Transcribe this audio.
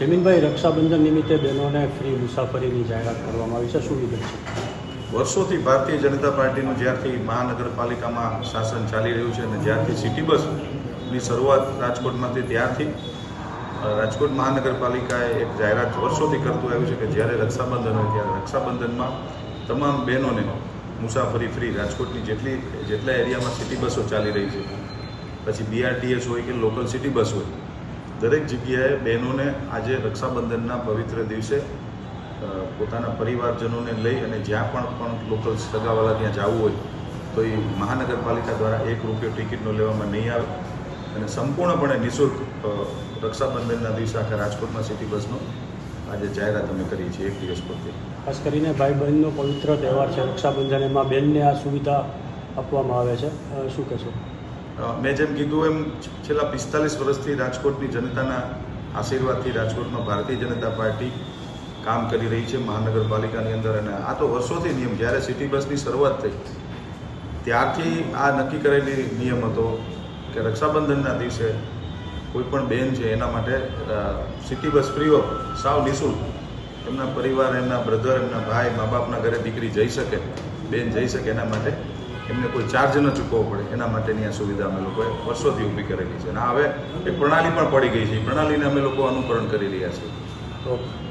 જમીનભાઈ, રક્ષાબંધન નિમિત્તે બહેનોને ફ્રી મુસાફરીની જાહેરાત કરવામાં આવી છે. શું વિગત છે? વર્ષોથી ભારતીય જનતા પાર્ટીનું જ્યારથી મહાનગરપાલિકામાં શાસન ચાલી રહ્યું છે અને જ્યારથી સિટી બસની શરૂઆત રાજકોટમાંથી ત્યારથી રાજકોટ મહાનગરપાલિકાએ એક જાહેરાત વર્ષોથી કરતું આવ્યું છે કે જ્યારે રક્ષાબંધન હોય ત્યારે રક્ષાબંધનમાં તમામ બહેનોને મુસાફરી ફ્રી રાજકોટની જેટલી, જેટલા એરિયામાં સિટી બસો ચાલી રહી છે, પછી બીઆરટીએસ હોય કે લોકલ સિટી બસ હોય દરેક જગ્યાએ બહેનોને આજે રક્ષાબંધનના પવિત્ર દિવસે પોતાના પરિવારજનોને લઈ અને જ્યાં પણ પણ લોકલ સગાવાલા ત્યાં જવું હોય, તો એ મહાનગરપાલિકા દ્વારા એક રૂપિયો ટિકિટનો લેવામાં નહીં આવે અને સંપૂર્ણપણે નિઃશુલ્ક રક્ષાબંધનના દિવસે આખા રાજકોટમાં સિટી બસનો આજે જાહેરાત અમે કરી છે એક દિવસ પૂરતી ખાસ કરીને ભાઈ બહેનનો પવિત્ર તહેવાર છે રક્ષાબંધન, એમાં બહેનને આ સુવિધા આપવામાં આવે છે. શું કહેશો? મેં જેમ કીધું એમ છેલ્લા પિસ્તાલીસ વર્ષથી રાજકોટની જનતાના આશીર્વાદથી રાજકોટમાં ભારતીય જનતા પાર્ટી કામ કરી રહી છે મહાનગરપાલિકાની અંદર. અને આ તો વર્ષોથી નિયમ, જ્યારે સિટી બસની શરૂઆત થઈ, ત્યારથી આ નક્કી કરેલી નિયમ હતો કે રક્ષાબંધનના દિવસે કોઈ પણ બેન છે એના માટે સિટી બસ ફ્રી ઓફ સાવ નિઃશુલ્ક, એમના પરિવાર, એમના બ્રધર, એમના ભાઈ, મા બાપના ઘરે દીકરી જઈ શકે, બેન જઈ શકે એના માટે એમને કોઈ ચાર્જ ન ચૂકવવો પડે. એના માટેની આ સુવિધા અમે લોકોએ વર્ષોથી ઊભી કરેલી છે. અને હવે એ પ્રણાલી પણ પડી ગઈ છે. એ પ્રણાલીને અમે લોકો અનુકરણ કરી રહ્યા છીએ. ઓકે